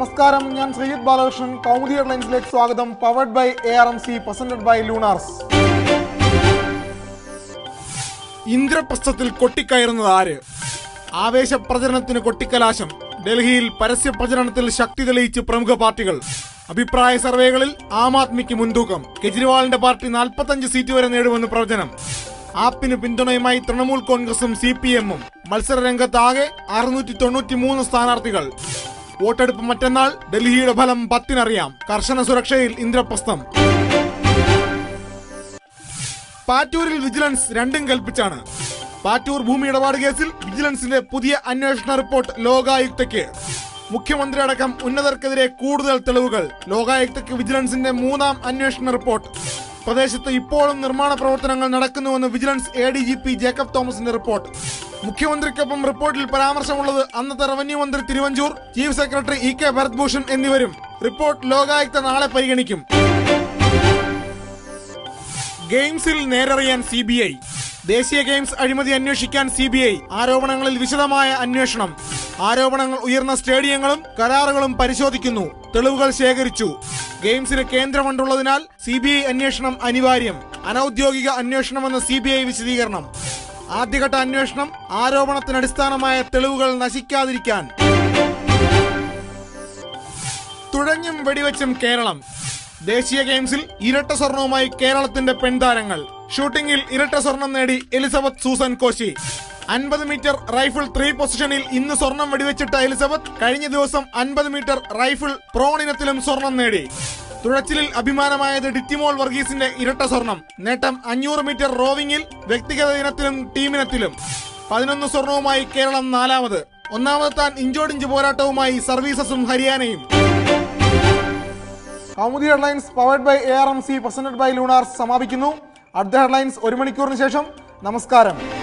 നമസ്കാരം. ഞാൻ ശ്രീജിത് ബാലകൃഷ്ണൻ. കൗമുദി ഹെഡ്ലൈൻസിലേക്ക് സ്വാഗതം. Powered by A R M C presented by Lunars ഇന്ദ്രപ്രസ്ഥത്തിൽ കൊട്ടിക്കയറുന്നത് ആര്? ആവേശ പ്രചരണത്തിന് കൊട്ടിക്കലാശം. ഡൽഹിയിൽ പരസ്യ പ്രചരണത്തിൽ ശക്തി തെളിയിച്ച് പ്രമുഖ പാർട്ടികൾ. അഭിപ്രായ സർവേകളിൽ ആം ആദ്മിക്ക് മുൻതൂക്കം. കെജ്രിവാളിന്റെ പാർട്ടി 45 സീറ്റ് വരെ നേടുമെന്ന് പ്രവചനം. ആപ്പിന് പിന്തുണയുമായി തൃണമൂൽ കോൺഗ്രസും സി പി എമ്മും. മത്സരരംഗത്താകെ അറുന്നൂറ്റി തൊണ്ണൂറ്റി മൂന്ന് സ്ഥാനാർത്ഥികൾ. വോട്ടെടുപ്പ് മറ്റന്നാൾ ഡൽഹിയുടെ ഫലം പത്തിനറിയാം. കർശന സുരക്ഷയിൽ ഇന്ദ്രപ്രസ്ഥം. പാറ്റൂരിൽ വിജിലൻസ് രണ്ടും കൽപ്പിച്ചാണ്. പാറ്റൂർ ഭൂമി ഇടപാട് കേസിൽ വിജിലൻസിന്റെ പുതിയ അന്വേഷണ റിപ്പോർട്ട് ലോകായുക്തയ്ക്ക്. മുഖ്യമന്ത്രി അടക്കം ഉന്നതർക്കെതിരെ കൂടുതൽ തെളിവുകൾ. ലോകായുക്തയ്ക്ക് വിജിലൻസിന്റെ മൂന്നാം അന്വേഷണ റിപ്പോർട്ട്. പ്രദേശത്ത് ഇപ്പോഴും നിർമ്മാണ പ്രവർത്തനങ്ങൾ നടക്കുന്നുവെന്ന് vigilance A D G P Jacob തോമസിന്റെ റിപ്പോർട്ട്. മുഖ്യമന്ത്രിക്കൊപ്പം റിപ്പോർട്ടിൽ പരാമർശമുള്ളത് അന്നത്തെ റവന്യൂ മന്ത്രി Thiruvanchoor chief secretary E K Bharat Bhushan എന്നിവരും. റിപ്പോർട്ട് ലോകായുക്ത നാളെ പരിഗണിക്കും. ഗെയിംസിൽ നേരറിയാൻ സി ബി ഐ. ദേശീയ ഗെയിംസ് അഴിമതി അന്വേഷിക്കാൻ സി ബി ഐ. ആരോപണങ്ങളിൽ വിശദമായ അന്വേഷണം. ആരോപണങ്ങൾ ഉയർന്ന സ്റ്റേഡിയങ്ങളും കരാറുകളും പരിശോധിക്കുന്നു. തെളിവുകൾ ശേഖരിച്ചു. ഗെയിംസിന് കേന്ദ്രമുണ്ടുള്ളതിനാൽ സി ബി ഐ അന്വേഷണം അനിവാര്യം. അനൌദ്യോഗിക അന്വേഷണമെന്ന് സി ബി ഐ വിശദീകരണം. ആദ്യഘട്ട അന്വേഷണം ആരോപണത്തിനടിസ്ഥാനമായ തെളിവുകൾ നശിക്കാതിരിക്കാൻ. തുഴഞ്ഞും വെടിവെച്ചും കേരളം. ദേശീയ ഗെയിംസിൽ ഇരട്ട സ്വർണവുമായി കേരളത്തിന്റെ പെൺതാരങ്ങൾ. ഷൂട്ടിംഗിൽ ഇരട്ട സ്വർണം നേടി എലിസബത്ത് സൂസൻ കോശി. അൻപത് മീറ്റർ റൈഫിൾ ത്രീ പൊസിഷനിൽ ഇന്ന് സ്വർണം വെടിവെച്ചിട്ട എലിസബത്ത് കഴിഞ്ഞ ദിവസം അൻപത് മീറ്റർ റൈഫിൾ പ്രോൺ ഇനത്തിലും സ്വർണം നേടി. തുഴച്ചിലിൽ അഭിമാനമായത് ഡിറ്റിമോൾ വർഗീസിന്റെ ഇരട്ട സ്വർണം. നേട്ടം അഞ്ഞൂറ് മീറ്റർ റോവിംഗിൽ വ്യക്തിഗത ഇനത്തിലും ടീമിനത്തിലും. പതിനൊന്ന് സ്വർണവുമായി കേരളം നാലാമത്. ഒന്നാമതെത്താൻ ഇഞ്ചോടിഞ്ച് പോരാട്ടവുമായി സർവീസസും ഹരിയാനയും. Kaumudi headlines powered by A R M C presented by Lunars സമാപിക്കുന്നു. അടുത്ത ഹെഡ്ലൈൻസ് ഒരു മണിക്കൂറിന് ശേഷം. നമസ്കാരം.